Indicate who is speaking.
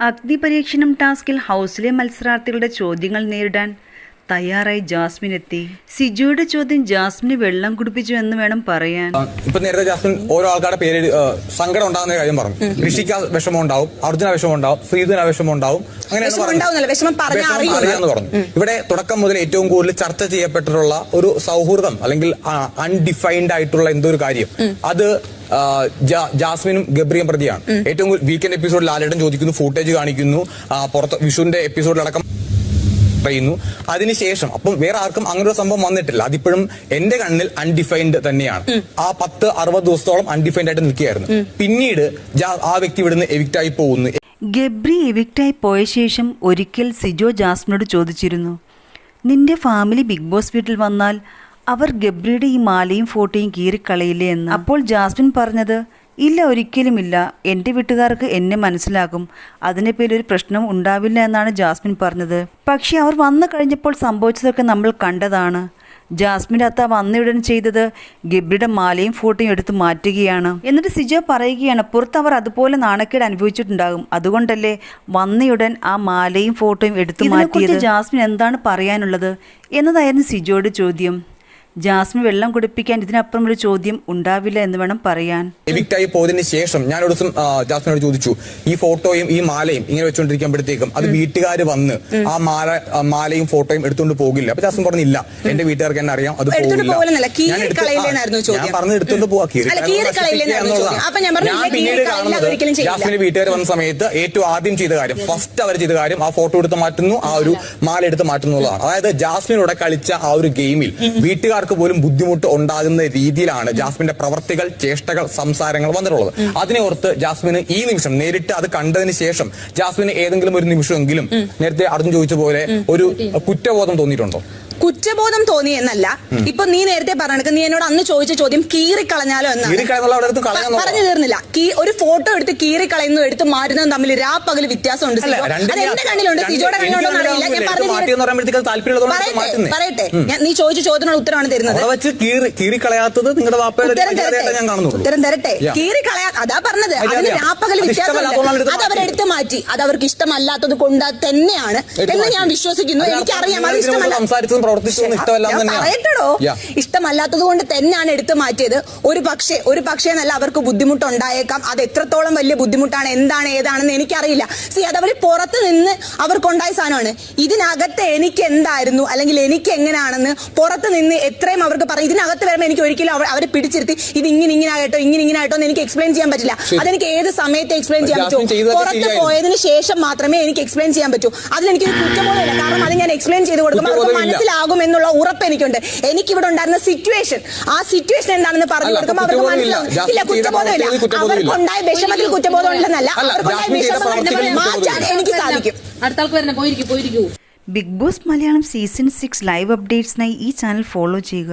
Speaker 1: അഗ്നിപരീക്ഷണം ടാസ്കിൽ ഹൗസിലെ മത്സരാർത്ഥികളുടെ ചോദ്യങ്ങൾ നേരിടാൻ തയ്യാറായി ജാസ്മിൻ എത്തി. സിജുയുടെ ചോദ്യം ജാസ്മിന് വെള്ളം കുടിപ്പിച്ചു എന്ന് വേണം പറയാൻ.
Speaker 2: ഇപ്പൊ നേരത്തെ ജാസ്മിൻ ഓരോ ആൾക്കാരുടെ പേര് സങ്കടം ഉണ്ടാകുന്ന കാര്യം പറഞ്ഞു. ഋഷിക്ക് വിഷമം ഉണ്ടാവും അർജുന വിഷമം ഉണ്ടാവും ശ്രീധുന വിഷമം ഉണ്ടാവും അങ്ങനെയാണ്
Speaker 3: പറഞ്ഞാ.
Speaker 2: ഇവിടെ തുടക്കം മുതൽ ഏറ്റവും കൂടുതൽ ചർച്ച ചെയ്യപ്പെട്ടിട്ടുള്ള ഒരു സൗഹൃദം അല്ലെങ്കിൽ അൺഡിഫൈൻഡ് ആയിട്ടുള്ള എന്തോ ഒരു കാര്യം അത് ജാസ്മിനും ഗബ്രിയും പ്രതിയാണ്. ഏറ്റവും വീക്കെൻഡ് എപ്പിസോഡിൽ ലാലേട്ടൻ ചോദിക്കുന്നു ഫുട്ടേജ് കാണിക്കുന്നു. പുറത്ത് വിഷുവിന്റെ എപ്പിസോഡിലടക്കം പറയുന്നു. അതിനുശേഷം അപ്പം വേറെ ആർക്കും അങ്ങനെ ഒരു സംഭവം വന്നിട്ടില്ല. അതിപ്പോഴും എന്റെ കണ്ണിൽ അൺഡിഫൈൻഡ് തന്നെയാണ്. ആ പത്ത് അറുപത് ദിവസത്തോളം അൺഡിഫൈൻഡ് ആയിട്ട് നിൽക്കുകയായിരുന്നു. പിന്നീട് ആ വ്യക്തി ഇവിടുന്ന് എവിക്റ്റ് ആയി പോകുന്നു.
Speaker 1: ഗബ്രി എവിക്റ്റായി പോയ ശേഷം ഒരിക്കൽ സിജോ ജാസ്മിനോട് ചോദിച്ചിരുന്നു നിന്റെ ഫാമിലി ബിഗ് ബോസ് വീട്ടിൽ വന്നാൽ അവർ ഗബ്രിയുടെ ഈ മാലയും ഫോട്ടോയും കീറിക്കളയില്ലേ എന്ന്. അപ്പോൾ ജാസ്മിൻ പറഞ്ഞത് ഇല്ല ഒരിക്കലുമില്ല. എന്റെ വീട്ടുകാർക്ക് എന്നെ മനസ്സിലാകും. അതിനെ പേരിൽ ഒരു പ്രശ്നം ഉണ്ടാവില്ല എന്നാണ് ജാസ്മിൻ പറഞ്ഞത്. പക്ഷേ അവർ വന്നു കഴിഞ്ഞപ്പോൾ സംഭവിച്ചതൊക്കെ നമ്മൾ കണ്ടതാണ്. ജാസ്മിന്റെ അത്ത വന്നയുടൻ ചെയ്തത് ഗബ്രിയുടെ മാലയും ഫോട്ടോയും എടുത്ത് മാറ്റുകയാണ്. എന്നിട്ട് സിജോ പറയുകയാണ് പുറത്ത് അവർ അതുപോലെ നാണക്കേട് അനുഭവിച്ചിട്ടുണ്ടാകും. അതുകൊണ്ടല്ലേ വന്നയുടൻ ആ മാലയും ഫോട്ടോയും എടുത്തു മാറ്റിയത്? ജാസ്മിൻ എന്താണ് പറയാനുള്ളത്? എന്നതായിരുന്നു സിജോയുടെ ചോദ്യം. ജാസ്മിൻ വെള്ളം കുടിപ്പിക്കാൻ ഇതിനപ്പുറം ഒരു ചോദ്യം ഉണ്ടാവില്ല എന്ന് വേണം പറയാൻ.
Speaker 2: എവിക്റ്റ് ആയി പോയതിന് ശേഷം ഞാൻ ഒരു ദിവസം ജാസ്മിനോട് ചോദിച്ചു ഈ ഫോട്ടോയും ഈ മാലയും ഇങ്ങനെ വെച്ചുകൊണ്ടിരിക്കുമ്പോഴത്തേക്കും അത് വീട്ടുകാർ വന്ന് ആ മാല മാലയും ഫോട്ടോയും എടുത്തുകൊണ്ട് പോകില്ല. അപ്പൊ ജാസ്മിൻ പറഞ്ഞില്ല എന്റെ വീട്ടുകാർക്ക് എന്നെ അറിയാം അത്
Speaker 3: പോകില്ല.
Speaker 2: ഞാൻ പറഞ്ഞു എടുത്തോണ്ട് പോവാ
Speaker 3: ഞാൻ
Speaker 2: പിന്നീട് കാണുന്നത്. ജാസ്മിന്റെ വീട്ടുകാർ വന്ന സമയത്ത് ഏറ്റവും ആദ്യം ചെയ്ത കാര്യം ഫസ്റ്റ് അവർ ചെയ്ത കാര്യം ആ ഫോട്ടോ എടുത്ത് മാറ്റുന്നു ആ ഒരു മാല എടുത്ത് മാറ്റുന്നതാണ് അതായത് ജാസ്മിനോടെ കളിച്ച ആ ഒരു ഗെയിമിൽ വീട്ടുകാർക്ക് പോലും ബുദ്ധിമുട്ട് ഉണ്ടാകുന്ന രീതിയിലാണ് ജാസ്മിന്റെ പ്രവർത്തികൾ ചേഷ്ടകൾ സംസാരങ്ങൾ വന്നിട്ടുള്ളത്. അതിനെ ഓർത്ത് ജാസ്മിന് ഈ നിമിഷം നേരിട്ട് അത് കണ്ടതിന് ശേഷം ജാസ്മിന് ഏതെങ്കിലും ഒരു നിമിഷമെങ്കിലും നേരത്തെ അർജുൻ ചോദിച്ച പോലെ ഒരു കുറ്റബോധം തോന്നിയിട്ടുണ്ടോ?
Speaker 3: കുറ്റബോധം തോന്നി എന്നല്ല. ഇപ്പൊ നീ നേരത്തെ പറഞ്ഞു നീ എന്നോട് അന്ന് ചോദിച്ച ചോദ്യം കീറിക്കളഞ്ഞാലോ എന്ന് എന്നാണ്. പറഞ്ഞു തീർന്നില്ല. ഒരു ഫോട്ടോ എടുത്ത് കീറിക്കളയുന്നു എടുത്ത് മാറ്റുന്നതും തമ്മിൽ രാപ്പകൽ വ്യത്യാസം വ്യത്യാസമുണ്ട്.
Speaker 2: അല്ല,
Speaker 3: സിജോ.
Speaker 2: രണ്ടിനും
Speaker 3: അത് എന്റെ കണ്ണിലുണ്ട് സിജോയുടെ കണ്ണിലുണ്ടോ അറിയില്ല ഞാൻ പറഞ്ഞു പറയട്ടെ. നീ ചോദിച്ച ചോദ്യത്തിനുള്ള ഉത്തരമാണ് തരുന്നത്.
Speaker 2: കീറിക്കളയാത്തത് നിങ്ങളുടെ
Speaker 3: ഉത്തരം തരട്ടെ. കീറിക്കളയാ അതാ പറഞ്ഞത്. അതിന്
Speaker 2: അതെ.
Speaker 3: രാപ്പകൽ വ്യത്യാസമുണ്ട്.
Speaker 2: ഇഷ്ടമല്ലാത്തതുകൊണ്ടാണ്
Speaker 3: അത് അവരെടുത്ത് മാറ്റി. അത് അവർക്ക് ഇഷ്ടമല്ലാത്തത് കൊണ്ട് തന്നെയാണ്. എന്ന് ഞാൻ വിശ്വസിക്കുന്നു.
Speaker 2: എനിക്ക്
Speaker 3: എനിക്കറിയാം. അത് ഇഷ്ടമല്ല.
Speaker 2: തന്നെയാണ്.
Speaker 3: ഇഷ്ടമല്ലാത്തത് കൊണ്ട് തന്നെയാണ് എടുത്തു മാറ്റിയത്. ഒരു പക്ഷേ ഒരു പക്ഷേ എന്നല്ല അവർക്ക് ബുദ്ധിമുട്ടുണ്ടായേക്കാം. അത് എത്രത്തോളം വലിയ ബുദ്ധിമുട്ടാണ് എന്താണ് ഏതാണെന്ന് എനിക്കറിയില്ല. സി അത് അവർ പുറത്ത് നിന്ന് അവർക്കുണ്ടായ സാധനമാണ്. ഇതിനകത്ത് എനിക്ക് എന്തായിരുന്നു അല്ലെങ്കിൽ എനിക്ക് എങ്ങനെയാണെന്ന് പുറത്ത് നിന്ന് എത്രയും അവർക്ക് പറയും ഇതിനകത്ത് വരുമ്പോൾ എനിക്ക് ഒരിക്കലും അവർ- അവരെ പിടിച്ചിരുത്തി. ഇത് ഇങ്ങനെ ഇങ്ങനെ ആയിട്ടോ ഇങ്ങനെ ഇങ്ങനെ ആയിട്ടോ എന്ന് എനിക്ക് എക്സ്പ്ലെയിൻ ചെയ്യാൻ പറ്റില്ല. അതെനിക്ക് ഏത് സമയത്ത് എക്സ്പ്ലെയിൻ ചെയ്യാൻ
Speaker 2: പറ്റും
Speaker 3: പുറത്ത് പോയതിനു ശേഷം മാത്രമേ എനിക്ക് എക്സ്പ്ലെയിൻ ചെയ്യാൻ പറ്റൂ. അതിലെനിക്ക് കുറ്റബോധമില്ല. കാരണം അത് ഞാൻ എക്സ്പ്ലെയിൻ ചെയ്ത് കൊടുക്കുമ്പോൾ അവർക്ക്
Speaker 2: കുറ്റബോധമില്ല.
Speaker 3: മനസ്സിലാകും എന്നുള്ള ഉറപ്പ് എനിക്കുണ്ട്. എനിക്കിവിടെ ഉണ്ടായിരുന്ന സിറ്റുവേഷൻ ആ സിറ്റുവേഷൻ എന്താണെന്ന് പറഞ്ഞു കൊടുക്കുമ്പോൾ അവർക്ക്. മനസ്സിലാവും. ഇല്ല കുറ്റബോധമില്ല. അവർക്കുണ്ടായ വിഷമത്തിൽ കുറ്റബോധം ഉണ്ടെന്നല്ല അവർക്കുണ്ടായ
Speaker 2: ചെയ്ത
Speaker 3: വിഷമം മാറ്റാൻ എനിക്ക് സാധിക്കും.
Speaker 4: അടുത്ത ആൾക്ക് വരണേ. പോയിരിക്കും പോയിരിക്കൂ.
Speaker 1: Big Boss Malayalam season six live അപ്ഡേറ്റ്സിനായി ഈ ചാനൽ ഫോളോ ചെയ്യുക.